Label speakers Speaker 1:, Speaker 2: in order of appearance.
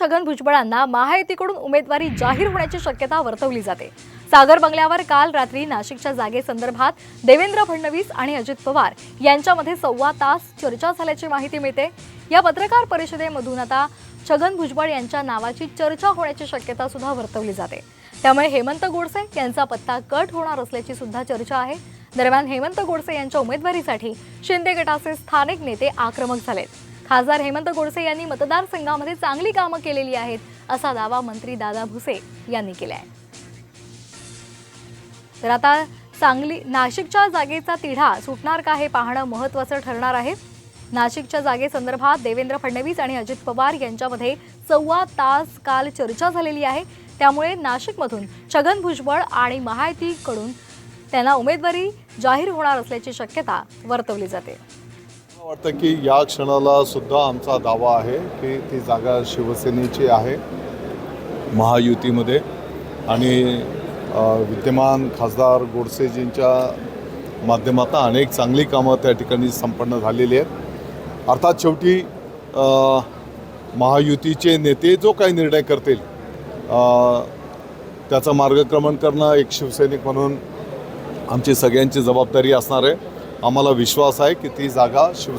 Speaker 1: छगन भुजबळांना महायुतीकडून उमेदवारी जाहीर होण्याची शक्यता वर्तवली जाते. सागर बंगल्यावर काल रात्री नाशिकच्या जागेसंदर्भात देवेंद्र फडणवीस आणि अजित पवार यांच्यामध्ये सव्वा तास चर्चा झाल्याची माहिती मिळते. या पत्रकार परिषदेमधून आता छगन भुजबळ यांच्या नावाची चर्चा होण्याची शक्यता सुद्धा वर्तवली जाते. त्यामुळे हेमंत गोडसे यांचा पत्ता कट होणार असल्याची सुद्धा चर्चा आहे. दरम्यान हेमंत गोडसे यांच्या उमेदवारीसाठी शिंदे गटाचे स्थानिक नेते आक्रमक झालेत. खासदार हेमंत गोडसे यांनी मतदारसंघामध्ये चांगली कामं केलेली आहेत असा दावा मंत्री दादा भुसे यांनी केला आहे तर आता सांगली नाशिकच्या जागेचा तिढा सुटणार का हे पाहणं महत्त्वाचं ठरणार आहे. नाशिकच्या जागेसंदर्भात देवेंद्र फडणवीस आणि अजित पवार यांच्यामध्ये सव्वा तास काल चर्चा झालेली आहे. त्यामुळे नाशिकमधून छगन भुजबळ आणि महायुतीकडून त्यांना उमेदवारी जाहीर होणार असल्याची शक्यता वर्तवली जाते.
Speaker 2: वाटतं की या क्षणाला सुद्धा आमचा दावा आहे की ती जागा शिवसेनेची आहे महायुतीमध्ये. आणि विद्यमान खासदार गोडसेजींच्या माध्यमातून अनेक चांगली कामं त्या ठिकाणी संपन्न झालेली आहेत. अर्थात शेवटी महायुतीचे नेते जो काही निर्णय करतील त्याचं मार्गक्रमण करणं एक शिवसैनिक म्हणून आमची सगळ्यांची जबाबदारी असणार आहे. आम्हाला विश्वास आहे की ती जागा शिवसेना